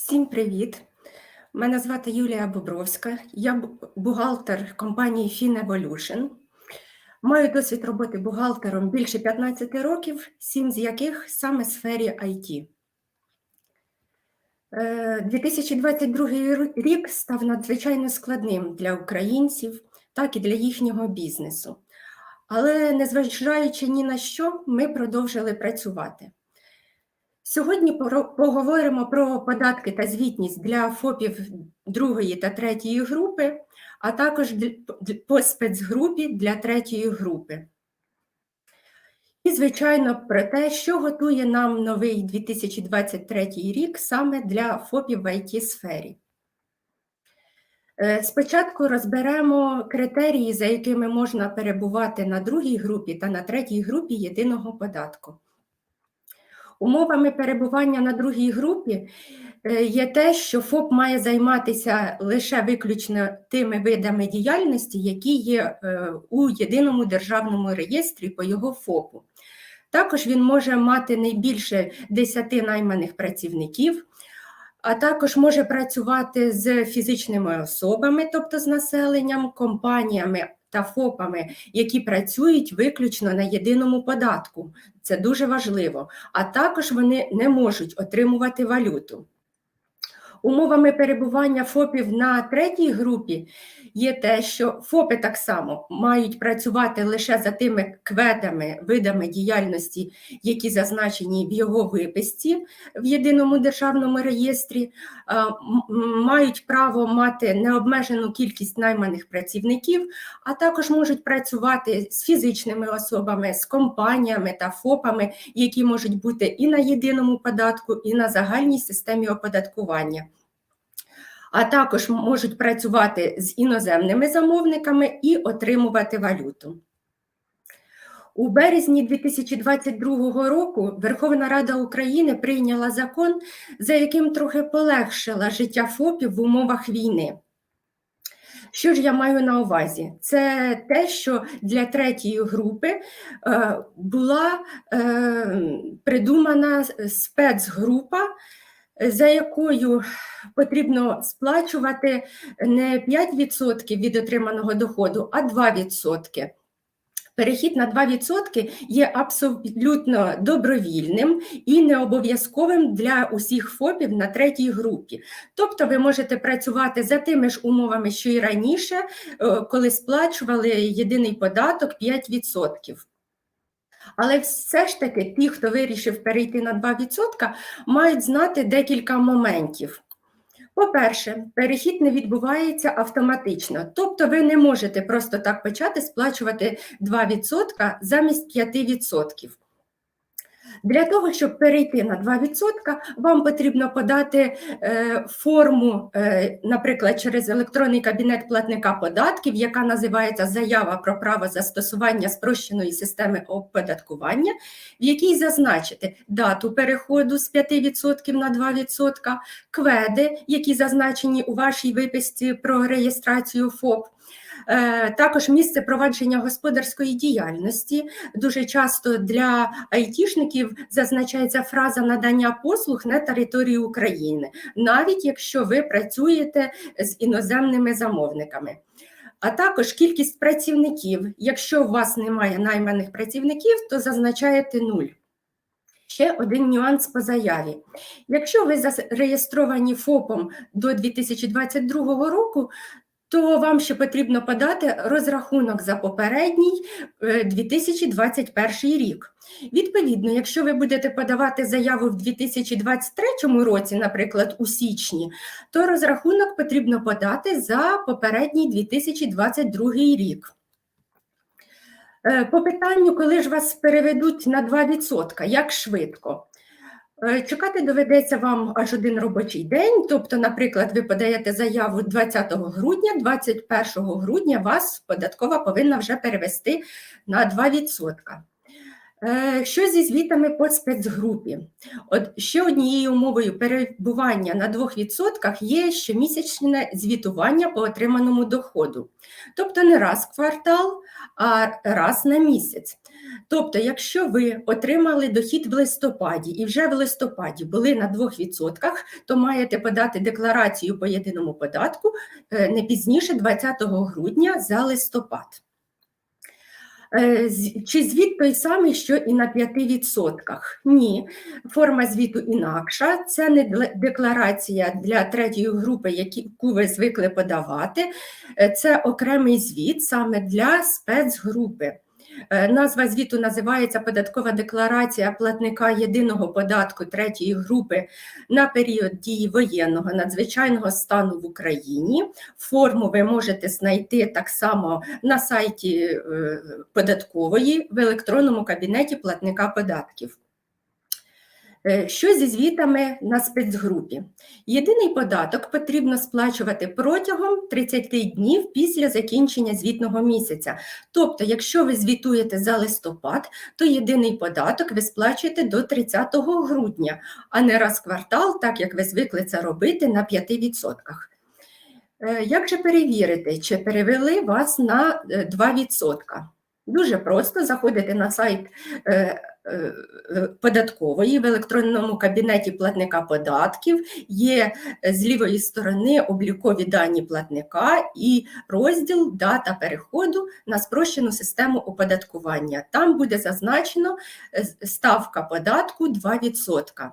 Всім привіт! Мене звати Юлія Бобровська, я бухгалтер компанії FinEvolution. Маю досвід роботи бухгалтером більше 15 років, сім з яких саме в сфері IT. Е, 2022 рік став надзвичайно складним для українців, так і для їхнього бізнесу. Але незважаючи ні на що, ми продовжили працювати. Сьогодні поговоримо про податки та звітність для ФОПів другої та третьої групи, а також по спецгрупі для третьої групи. І, звичайно, про те, що готує нам новий 2023 рік саме для ФОПів в IT-сфері. Е, Спочатку розберемо критерії, за якими можна перебувати на другій групі та на третій групі єдиного податку. Умовами перебування на другій групі е, є те, що ФОП має займатися лише виключно тими видами діяльності, які є е, у єдиному державному реєстрі по його ФОПу. Також він може мати не більше 10 найманих працівників, а також може працювати з фізичними особами, тобто з населенням, компаніями та ФОПами, які працюють виключно на єдиному податку. Це дуже важливо. А також вони не можуть отримувати валюту. Умовами перебування ФОПів на третій групі є те, що ФОПи так само мають працювати лише за тими кведами, видами діяльності, які зазначені в його виписці в єдиному державному реєстрі, мають право мати необмежену кількість найманих працівників, а також можуть працювати з фізичними особами, з компаніями та ФОПами, які можуть бути і на єдиному податку, і на загальній системі оподаткування. А також можуть працювати з іноземними замовниками і отримувати валюту. У березні 2022 року Верховна Рада України прийняла закон, за яким трохи полегшила життя ФОПів в умовах війни. Що ж я маю на увазі? Це те, що для третьої групи е, була е, придумана спецгрупа, за якою потрібно сплачувати не 5% від отриманого доходу, а 2%. Перехід на 2% є абсолютно добровільним і не обов'язковим для усіх ФОПів на третій групі. Тобто ви можете працювати за тими ж умовами, що і раніше, е, коли сплачували єдиний податок 5%. Але все ж таки ті, хто вирішив перейти на 2%, мають знати декілька моментів. По-перше, перехід не відбувається автоматично, тобто ви не можете просто так почати сплачувати 2% замість 5%. Для того, щоб перейти на 2%, вам потрібно подати е, форму, е, наприклад, через електронний кабінет платника податків, яка називається Заява про право застосування спрощеної системи оподаткування, в якій зазначити дату переходу з 5% на 2%, кведи, які зазначені у вашій виписці про реєстрацію ФОП. Е, Також місце провадження господарської діяльності. Дуже часто для айтішників зазначається фраза надання послуг на території України, навіть якщо ви працюєте з іноземними замовниками. А також кількість працівників. Якщо у вас немає найманих працівників, то зазначаєте нуль. Ще один нюанс по заяві. Якщо ви зареєстровані ФОПом до 2022 року, то вам ще потрібно подати розрахунок за попередній е, 2021 рік. Відповідно, якщо ви будете подавати заяву в 2023 році, наприклад, у січні, то розрахунок потрібно подати за попередній 2022 рік. Е, По питанню, коли ж вас переведуть на 2%, як швидко? Е, Чекати доведеться вам аж один робочий день. Тобто, наприклад, ви подаєте заяву 20 грудня, 21 грудня вас податкова повинна вже перевести на 2%. Е, Що зі звітами по спецгрупі? От ще однією умовою перебування на 2% є щомісячне звітування по отриманому доходу. Тобто не раз в квартал, раз на місяць. Тобто, якщо ви отримали дохід в листопаді і вже в листопаді були на 2%, то маєте подати декларацію по єдиному податку е, не пізніше 20 грудня за листопад. Е, Чи звіт той самий, що і на 5%? Ні, форма звіту інакша. Це не декларація для третьої групи, яку ви звикли подавати. Е, Це окремий звіт саме для спецгрупи. Е, Назва звіту називається Податкова декларація платника єдиного податку третьої групи на період дії воєнного надзвичайного стану в Україні. Форму ви можете знайти так само на сайті е, податкової в електронному кабінеті платника податків. Е, Що зі звітами на спецгрупі? Єдиний податок потрібно сплачувати протягом 30 днів після закінчення звітного місяця. Тобто, якщо ви звітуєте за листопад, то єдиний податок ви сплачуєте до 30 грудня, а не раз в квартал, так як ви звикли це робити на 5%. Е, Як же перевірити, чи перевели вас на е, 2%? Дуже просто заходите на сайт е, е, е, податкової в електронному кабінеті платника податків. Є е, з лівої сторони облікові дані платника і розділ дата переходу на спрощену систему оподаткування. Там буде зазначено е, ставка податку 2%.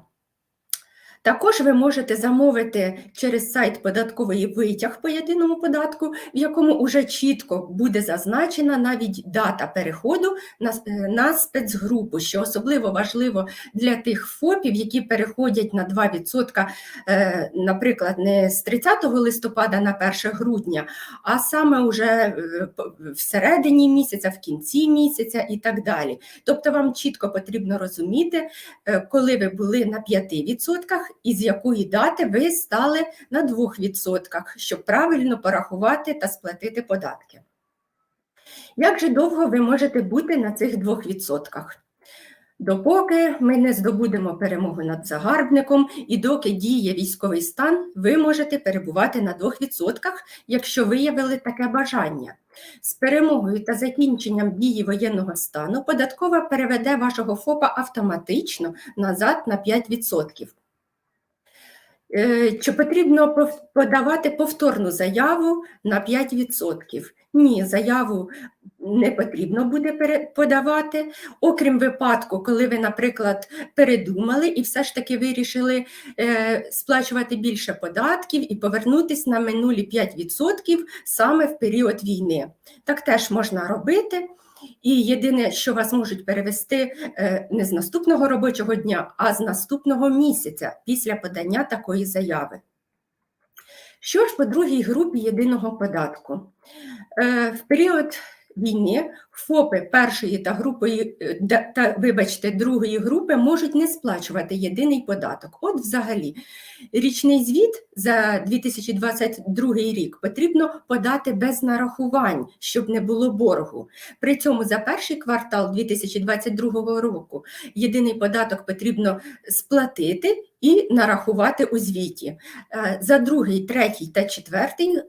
Також ви можете замовити через сайт податкової витяг по єдиному податку, в якому вже чітко буде зазначена навіть дата переходу на, е, на спецгрупу, що особливо важливо для тих ФОПів, які переходять на 2%, е, наприклад, не з 30 листопада на 1 грудня, а саме уже е, всередині місяця, в кінці місяця і так далі. Тобто вам чітко потрібно розуміти, коли ви були на 5% і з якої дати ви стали на 2%, щоб правильно порахувати та сплатити податки. Як же довго ви можете бути на цих 2%? Допоки ми не здобудемо перемогу над загарбником і доки діє військовий стан, ви можете перебувати на 2%, якщо виявили таке бажання. З перемогою та закінченням дії воєнного стану податкова переведе вашого ФОПа автоматично назад на 5%. Е, Чи потрібно подавати повторну заяву на 5%? Ні, заяву не потрібно буде подавати, окрім випадку, коли ви, наприклад, передумали і все ж таки вирішили е, сплачувати більше податків і повернутися на минулі 5% саме в період війни. Так теж можна робити. І єдине, що вас можуть перевести е, не з наступного робочого дня, а з наступного місяця після подання такої заяви. Що ж по другій групі єдиного податку? Е, В період війни ФОПи першої та групої е, та, вибачте, другої групи можуть не сплачувати єдиний податок. От взагалі, річний звіт за 2022 рік потрібно подати без нарахувань, щоб не було боргу. При цьому за перший квартал 2022 року єдиний податок потрібно сплатити і нарахувати у звіті. Е, За другий, третій та четвертий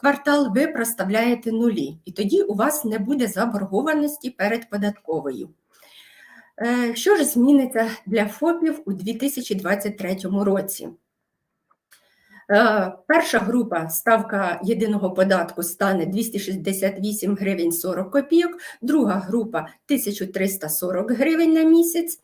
квартал ви проставляєте нулі, і тоді у вас не буде заборгованості перед податковою. Е, Що ж зміниться для ФОПів у 2023 році? Е, Перша група ставка єдиного податку стане 268 гривень 40 копійок, друга група 1340 гривень на місяць.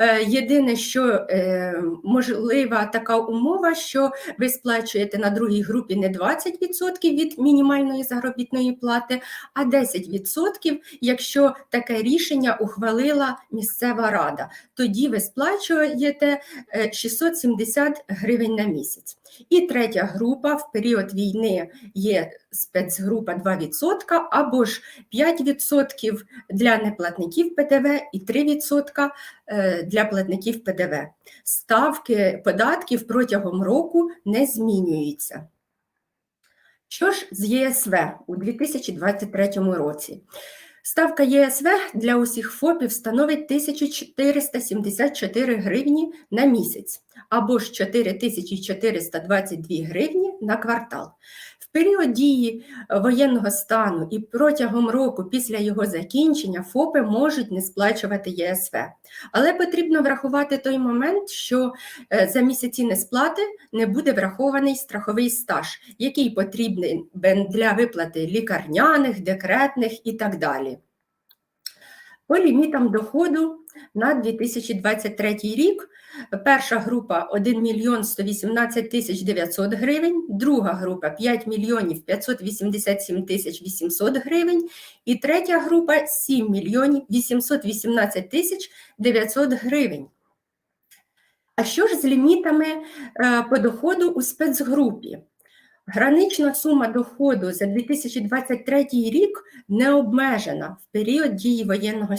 Е, Єдине, що е, можлива така умова, що ви сплачуєте на другій групі не 20% від мінімальної заробітної плати, а 10%, якщо таке рішення ухвалила місцева рада. Тоді ви сплачуєте е, 670 гривень на місяць. І третя група в період війни є спецгрупа 2% або ж 5% для неплатників ПДВ і 3% е, для платників ПДВ. Ставки податків протягом року не змінюються. Що ж з ЄСВ у 2023 році? Ставка ЄСВ для усіх ФОПів становить 1474 гривні на місяць або ж 4422 гривні на квартал. В період дії е, воєнного стану і протягом року після його закінчення ФОПи можуть не сплачувати ЄСВ. Але потрібно врахувати той момент, що е, за місяці несплати не буде врахований страховий стаж, який потрібен для виплати лікарняних, декретних і так далі. По лімітам доходу на 2023 рік перша група 1 мільйон 118 тисяч 900 гривень, друга група 5 мільйонів 587 тисяч 800 гривень і третя група 7 мільйонів 818 тисяч 900 гривень. А що ж з лімітами е, по доходу у спецгрупі? Гранична сума доходу за 2023 рік не обмежена в період дії воєнного,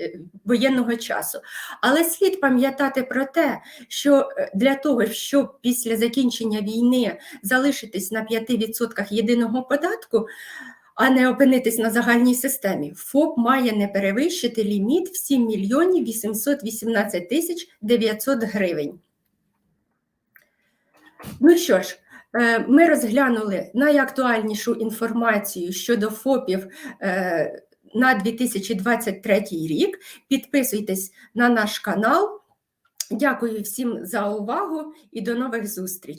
е, воєнного часу. Але слід пам'ятати про те, що е, для того, щоб після закінчення війни залишитись на 5% єдиного податку, а не опинитись на загальній системі, ФОП має не перевищити ліміт в 7 мільйонів 818 тисяч 900 гривень. Ну що ж, Ми розглянули найактуальнішу інформацію щодо ФОПів е, на 2023 рік. Підписуйтесь на наш канал. Дякую всім за увагу і до нових зустрічей.